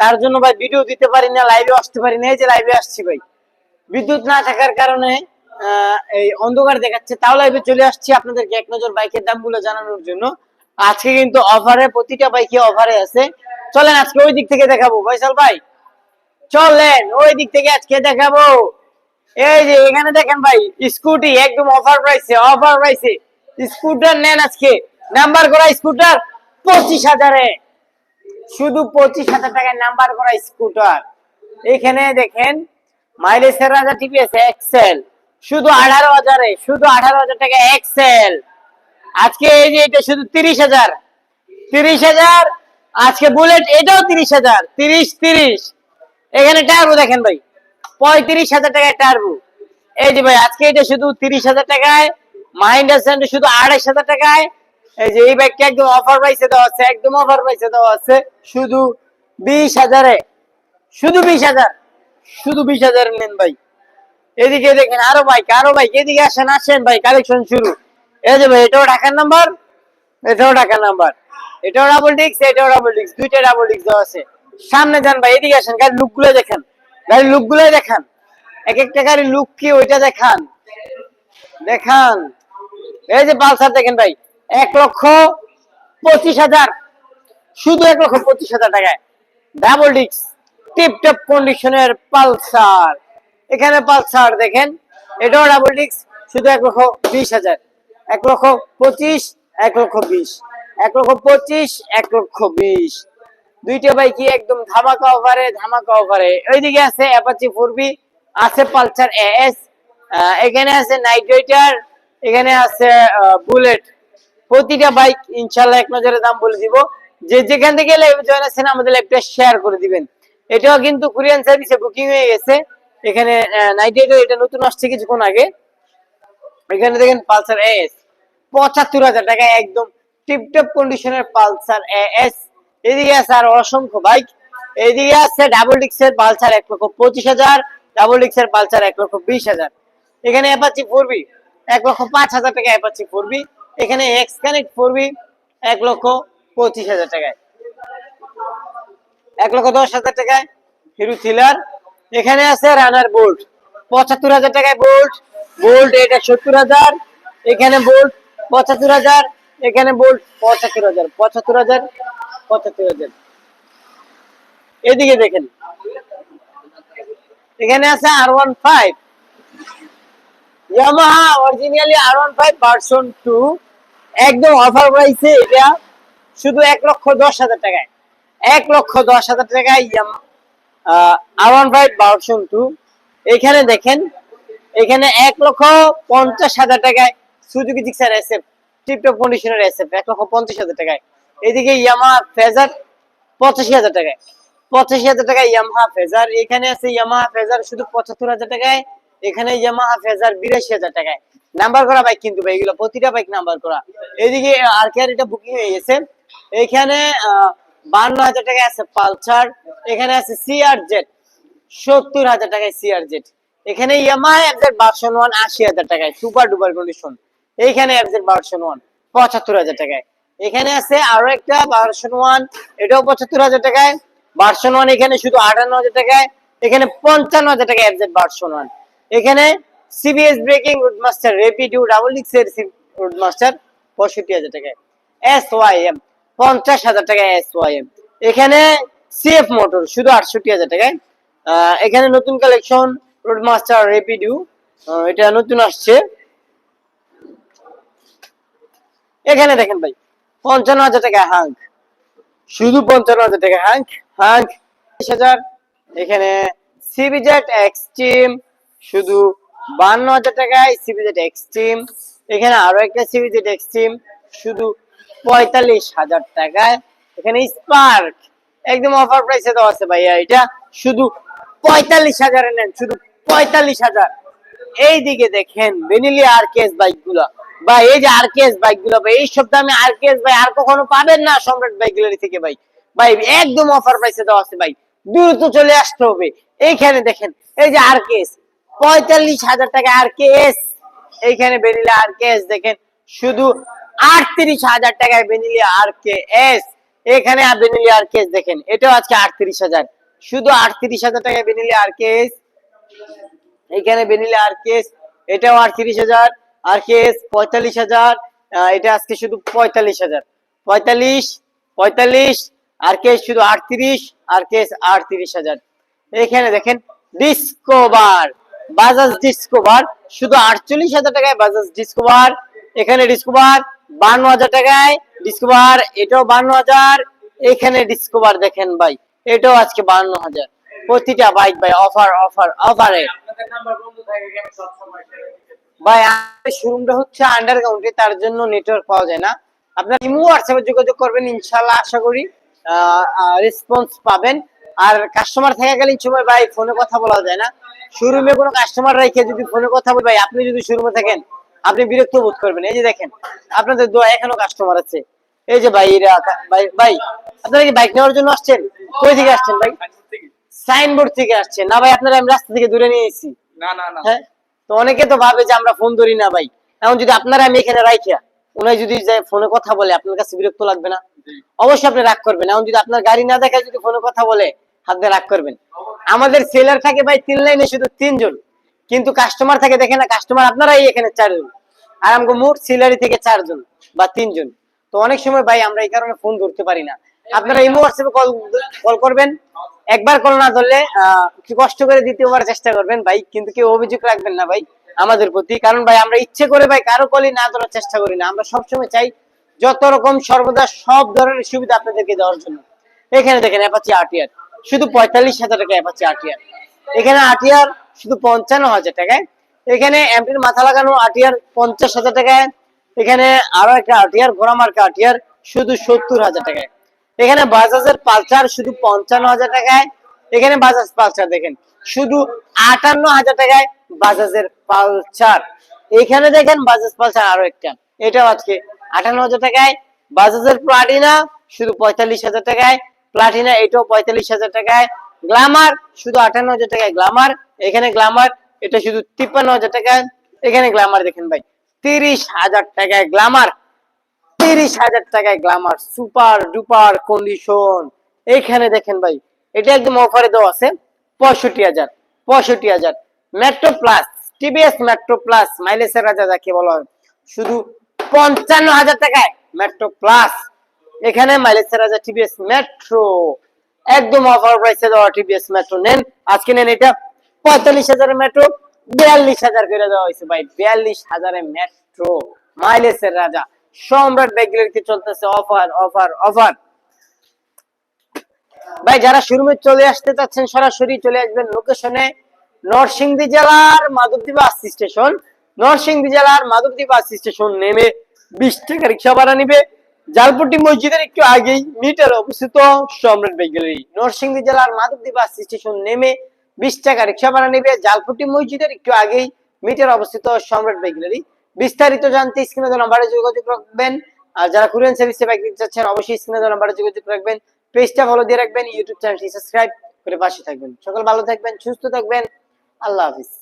তার জন্য ভাই ভিডিও দিতে পারি না লাইভে আসতে পারি না, এই যে লাইভে আসছি ভাই। বিদ্যুৎ না থাকার কারণে এই অন্ধকার দেখাচ্ছে, তাও লাইভে চলে আসছি আপনাদেরকে এক নজর বাইকের দামগুলো জানানোর জন্য। আজকে কিন্তু অফারে প্রতিটা বাইকে অফারে আছে। চলেন আজকে ওই দিক থেকে দেখাবো, ফয়সাল ভাই। চলেন ওই দিক থেকে আজকে দেখাবো। এই যে এখানে দেখেন ভাই স্কুটি একদম অফার প্রাইসে অফার প্রাইসে স্কুটার নেন আজকে। নাম্বার করা স্কুটার পঁচিশ হাজারে। শুধু পঁচিশ হাজার টাকায় নাম্বার করা স্কুটার এখানে দেখেন মাইলেজের রাজা টিপিএস এক্সেল শুধু আঠারো হাজারে, শুধু আঠারো হাজার টাকা এক্সেল আজকে এই যে এটা শুধু তিরিশ হাজার। তিরিশ হাজার, আজকে বুলেট এটাও তিরিশ হাজার। তিরিশ তিরিশ। এখানে টার্বো দেখেন ভাই, পঁয়ত্রিশ হাজার টাকায় টার্বো এই যে ভাই, আজকে এটা শুধু তিরিশ হাজার টাকায় স্যান্ড শুধু আড়াইশ হাজার টাকায় এই যে এই বাইকটা একদম অফার প্রাইসে দেওয়া আছে, একদম অফার প্রাইসে দেওয়া আছে। শুধু বিশ হাজারে। শুধু বিশ হাজার। শুধু বিশ হাজার নেন ভাই। এদিকে দেখেন আরও বাইক আরও বাইক এদিকে আসেন আসেন ভাই কালেকশন শুরু। এই যে ভাই, এটাও ঢাকার নাম্বার এটাও ঢাকার নাম্বার এটাও ডাবল ডিক্স এটাও ডাবল ডিক্স দুইটা ডাবল ডিক্স দেওয়া আছে। সামনে যান ভাই, এদিকে আসেন, গাড়ির লুকগুলো দেখান। গাড়ির লুকগুলো দেখান। এক একটা গাড়ির লুক কি, ওইটা দেখান। দেখান। এই যে পালসার দেখেন ভাই। এক লক্ষ পঁচিশ হাজার। শুধু এক লক্ষ পঁচিশ হাজার টাকায়। ডাবল ডিক্স টিপ টপ কন্ডিশনের পালসার। এখানে পালসার দেখেন, এটাও ডাবল ডিক্স শুধু এক লক্ষ বিশ হাজার। এক লক্ষ পঁচিশ, এক লক্ষ বিশ। এক লক্ষ পঁচিশ, এক লক্ষ বিশ। দুইটা বাইকই একদম ধামাকা অফারে ধামাকা অফারে ওইদিকে আছে অ্যাপাচি ফোরবি আছে পালসার এস এখানে আছে নাইট রাইডার এখানে আছে বুলেট প্রতিটা বাইক ইনশাল্লাহ এক নজরে দাম বলে দিব। যে যেখান থেকে লাইভ জয়েন আছেন, আমাদের লাইভটা শেয়ার করে দিবেন। এটাও কিন্তু কোরিয়ান সার্ভিসে বুকিং হয়ে গেছে। এখানে এটা নতুন আসছে কিছুক্ষণ আগে। এখানে দেখেন পালসার এস পঁচাত্তর হাজার টাকা একদম টিপটপ কন্ডিশনের পালসার এস এদিকে আছে আর অসংখ্য বাইক এদিকে আছে ডাবল ডিক্সের পালসার এক লক্ষ পঁচিশ হাজার ডাবল ডিক্সের পালসার এক লক্ষ বিশ হাজার। এখানে অ্যাপাচি ফোরবি এক লক্ষ পাঁচ হাজার টাকা অ্যাপাচি ফোরবি এখানে এক্স কানেক্ট ফোরবি এক লক্ষ পঁচিশ হাজার টাকায়। এক লক্ষ দশ হাজার টাকায় হিরো থ্রিলার। এখানে আছে রানার বোল্ট পঁচাত্তর হাজার টাকায় বোল্ট বোল্ট এটা সত্তর হাজার, এখানে বোল্ট পঁচাত্তর হাজার, এখানে বোল্ট পঁচাত্তর হাজার পঁচাত্তর হাজার পঁচাত্তর হাজার। এদিকে দেখেন। এখানে আছে R one five Yamaha originally R one five version two একদম অফার প্রাইসে এটা, শুধু এক লক্ষ দশ হাজার টাকায়। এক লক্ষ দশ হাজার টাকায় R one five version two এখানে দেখেন, এখানে এক লক্ষ পঞ্চাশ হাজার টাকায় টিপটপ কন্ডিশনের এক লক্ষ পঞ্চাশ হাজার টাকায়। এদিকে ইয়ামা ফেজার পঁচাশি হাজার টাকায়। পঁচাশি হাজার টাকায় ইয়ামাহা ফেজার এখানে আছে ইয়ামাহা ফেজার শুধু পঁচাত্তর হাজার টাকায়। এখানে ইয়ামাহা ফেজার বিরাশি হাজার টাকায়। নাম্বার করা বাইক কিন্তু ভাই, এগুলো প্রতিটা বাইক নাম্বার করা। এদিকে আর কে এটা বুকিং হয়ে গেছে? এখানে বান্ন হাজার টাকায় আছে পালসার, এখানে আছে সিআর জেড সত্তর হাজার টাকায় সিআর জেড এখানে ওয়ান আশি হাজার টাকায় সুপার ডুপার কন্ডিশন এইখানে পঁচাত্তর হাজার টাকায়। এখানে আছে আরও একটা ভার্সন ওয়ান এটাও পঁচাত্তর হাজার টাকায়। ভার্সন ওয়ান এখানে শুধু আটান্ন হাজার টাকায়। এখানে পঞ্চান্ন হাজার টাকা এফজেড ভার্সন ওয়ান এখানে CBS braking Rootmaster rapid U double ডিক্স এর রুটমাস্টার পঁয়ষট্টি হাজার টাকা এস ওয়াই এম পঞ্চাশ হাজার টাকা এস ওয়াই এম এখানে সিএফ মোটর শুধু আটষট্টি হাজার টাকায়। এখানে নতুন কালেকশন রোডমাস্টার রেপিড ইউ এটা নতুন আসছে। এখানে দেখেন ভাই, পঞ্চান্ন হাজার টাকা হাঙ্ক শুধু পঞ্চান্ন হাজার টাকা হাঙ্ক হাঙ্ক হাজার। এখানে সিবিজেট এক্সট্রিম শুধু বান্ন হাজার টাকায় সিবিজেট এক্সট্রিম এখানে আরও একটা সিবিজেট এক্সট্রিম শুধু পঁয়তাল্লিশ হাজার টাকায়। এখানে স্পার্ক একদম অফার প্রাইসে দেওয়া আছে ভাইয়া এটা। শুধু পঁয়তাল্লিশ হাজারে নেন, শুধু পঁয়তাল্লিশ হাজার। এইদিকে দেখেন বেনিলি আরকেএস বাইকগুলা ভাই, এই যে আরকেএস বাইকগুলা ভাই, এই সব দামে আরকেএস ভাই আর কখনো পাবেন না সম্রাট বাইক গ্যালারি থেকে ভাই। ভাই, একদম অফার প্রাইসে দেওয়া আছে ভাই। দ্রুত চলে আসতে হবে। এইখানে দেখেন, এই যে আরকেএস পঁয়তাল্লিশ হাজার টাকা আরকেএস এইখানে বেনিলি আরকেএস দেখেন। শুধু আটত্রিশ হাজার টাকায় বেনিলি আরকেএস এখানে বেনিলি আর কেস দেখেন। এটাও আজকে আটত্রিশ হাজার। শুধু আটত্রিশ হাজার টাকায় বেনিলি আর কেস এখানে বেনিলি আর কেস এটাও আটত্রিশ হাজার। আর কেস পঁয়তাল্লিশ হাজার। এটা আজকে শুধু পঁয়তাল্লিশ হাজার। পঁয়তাল্লিশ পঁয়তাল্লিশ, আর কেস শুধু আটত্রিশ, আর কেস আটত্রিশ হাজার। এখানে দেখেন ডিসকোভার বাজাজ ডিসকোভার শুধু আটচল্লিশ হাজার টাকায় বাজাজ ডিসকোভার এখানে ডিসকোভার বান্ন হাজার টাকায় ডিসকোভার এটাও বান্ন হাজার, এখানে ডিসকোভার দেখেন ভাই, এটাও আজকে বান্ন হাজার। প্রতিটা বাইক ভাই অফার অফার অফারে ভাই, আমাদের শোরুমটা হচ্ছে আন্ডারগ্রাউন্ডে তার জন্য নেটওয়ার্ক পাওয়া যায় না। আপনার ইমো হোয়াটসঅ্যাপে যোগাযোগ করবেন ইনশাল্লাহ আশা করি রেসপন্স পাবেন। আর কাস্টমার থাকাকালীন সময় ভাই ফোনে কথা বলা যায় না। শোরুমে কোনো কাস্টমার রেখে যদি ফোনে কথা বলি ভাই আপনি যদি শোরুমে থাকেন আপনি বিরক্ত বোধ করবেন। এই যে দেখেন আপনাদের দোয়া এখনও কাস্টমার আছে। এই যে ভাই এরা ভাই ভাই আপনারা কি বাইক নেওয়ার জন্য আসছেন? কই থেকে আসছেন ভাই? সাইনবোর্ড থেকে আসছেন। না ভাই আপনারা আমি রাস্তা থেকে দূরে নিয়ে এসেছি। না না না। হ্যাঁ? তো অনেকে তো ভাবে যে আমরা ফোন ধরি না ভাই। এখন যদি আপনারা আমি এখানে রাইখিয়া উনি যদি যায় ফোনে কথা বলে আপনার কাছে বিরক্ত লাগবে না? অবশ্যই আপনি রাগ করবেন। এখন যদি আপনার গাড়ি না দেখায় যদি ফোনে কথা বলে হাত রাগ করবেন। আমাদের সেলার থাকে ভাই তিন লাইনে শুধু তিনজন। কিন্তু কাস্টমার থাকে দেখে না কাস্টমার আপনারাই এখানে চারজন। আর আমাকে মোট সেলারি থেকে চারজন বা তিনজন। তো অনেক সময় ভাই আমরা এই কারণে ফোন ধরতে পারি না। আপনারা ইমো হোয়াটসঅ্যাপে কল কল করবেন। একবার কল না ধরলে আহ, কষ্ট করে দ্বিতীয়বার চেষ্টা করবেন ভাই। কিন্তু কেউ অভিযোগ রাখবেন না ভাই আমাদের প্রতি। কারণ ভাই আমরা ইচ্ছে করে ভাই কারও কলই না ধরার চেষ্টা করি না। আমরা সবসময় চাই যত রকম সর্বদা সব ধরনের সুবিধা আপনাদেরকে দেওয়ার জন্য। এখানে দেখেন অ্যাপাচি আটিয়ার শুধু পঁয়তাল্লিশ হাজার টাকা অ্যাপাচি আটিয়ার এখানে আটিয়ার শুধু পঞ্চান্ন হাজার টাকায়। এখানে এমপির মাথা লাগানো আটিয়ার পঞ্চাশ হাজার টাকায়। এখানে আরও একটা আটিয়ার ঘোড়া মার্কা আটিয়ার শুধু সত্তর হাজার টাকায়। এখানে বাজাজের পালসার শুধু পঞ্চান্ন হাজার টাকায়। এখানে বাজাজ পালসার দেখেন, শুধু আটান্ন হাজার টাকায় বাজাজের পালসার। এখানে দেখেন বাজাজ পালসার আরও একটা, এটাও আজকে আটান্ন হাজার টাকায়। বাজাজের প্লাটিনা শুধু পঁয়তাল্লিশ হাজার টাকায়। প্লাটিনা এটাও পঁয়তাল্লিশ হাজার টাকায়। গ্লামার শুধু আটান্ন হাজার টাকায়। গ্লামার এখানে গ্লামার এটা শুধু তিপ্পান্ন হাজার টাকায়। এখানে গ্লামার দেখেন ভাই। তিরিশ হাজার টাকায় গ্লামার তিরিশ হাজার টাকায় গ্লামার সুপার ডুপার কন্ডিশন এইখানে দেখেন ভাই, এটা একদম অফারে দেওয়া আছে। পঁয়ষট্টি হাজার। পঁয়ষট্টি হাজার। Metro plus TVS metro plus মাইলেজের রাজা যাকে বলা হয়। শুধু পঞ্চান্ন হাজার টাকায়। মেট্রো প্লাস এখানে মাইলেজের রাজা টিভিএস মেট্রো একদম অফার প্রাইসে দেওয়া টিভিএস মেট্রো নেন। আজকে নেন এটা। পঁয়তাল্লিশ হাজারের মেট্রো বিয়াল্লিশ হাজার করে দেওয়া হয়েছে ভাই। বিয়াল্লিশ হাজারের মেট্রো মাইলেজের রাজা। সম্রাট চলতেছে অফার অফার অফার ভাই, যারা শোরুমে চলে আসতে চাচ্ছেন, সরাসরি চলে আসবেন লোকেশনে নরসিংদী জেলার মাধবদী বাস স্টেশন। নরসিংদী জেলার মাধবদী বাস স্টেশন নেমে বিশ টাকা রিক্সা ভাড়া নিবে। জালপট্টি মসজিদের একটু আগেই মিটার অবস্থিত সম্রাট গ্যালারি নরসিংদী জেলার মাধবদী বাস স্টেশন নেমে বিশ টাকা রিক্সা ভাড়া নেবে জালপট্টি মসজিদের একটু আগেই মিটার অবস্থিত সম্রাট গ্যালারি বিস্তারিত জানতে স্ক্রিনে নাম্বারে যোগাযোগ রাখবেন। আর যারা কুরিয়ান সার্ভিসে বাইক দিতে চাচ্ছেন, অবশ্যই স্ক্রিনে নাম্বারে যোগাযোগ রাখবেন। পেজটা ফলো দিয়ে রাখবেন ইউটিউব চ্যানেলটি সাবস্ক্রাইব করে পাশে থাকবেন। সকল ভালো থাকবেন, সুস্থ থাকবেন। আল্লাহ হাফিজ।